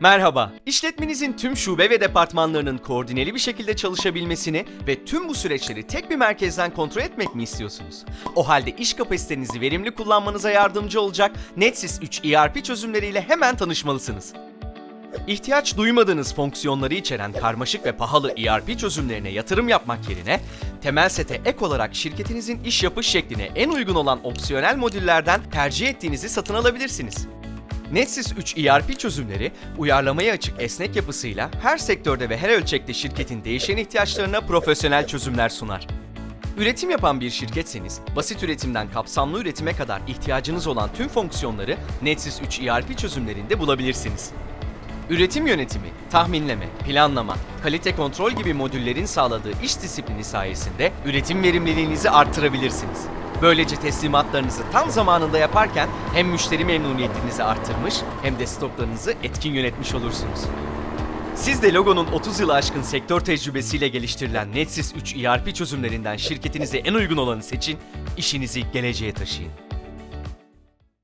Merhaba. İşletmenizin tüm şube ve departmanlarının koordineli bir şekilde çalışabilmesini ve tüm bu süreçleri tek bir merkezden kontrol etmek mi istiyorsunuz? O halde iş kapasitenizi verimli kullanmanıza yardımcı olacak NetSys 3 ERP çözümleriyle hemen tanışmalısınız. İhtiyaç duymadığınız fonksiyonları içeren karmaşık ve pahalı ERP çözümlerine yatırım yapmak yerine temel sete ek olarak şirketinizin iş yapış şekline en uygun olan opsiyonel modüllerden tercih ettiğinizi satın alabilirsiniz. NetSys 3 ERP çözümleri uyarlamaya açık esnek yapısıyla her sektörde ve her ölçekte şirketin değişen ihtiyaçlarına profesyonel çözümler sunar. Üretim yapan bir şirketseniz, basit üretimden kapsamlı üretime kadar ihtiyacınız olan tüm fonksiyonları NetSys 3 ERP çözümlerinde bulabilirsiniz. Üretim yönetimi, tahminleme, planlama, kalite kontrol gibi modüllerin sağladığı iş disiplini sayesinde üretim verimliliğinizi arttırabilirsiniz. Böylece teslimatlarınızı tam zamanında yaparken hem müşteri memnuniyetinizi arttırmış hem de stoklarınızı etkin yönetmiş olursunuz. Siz de Logo'nun 30 yılı aşkın sektör tecrübesiyle geliştirilen NetSys 3 ERP çözümlerinden şirketinize en uygun olanı seçin, işinizi geleceğe taşıyın.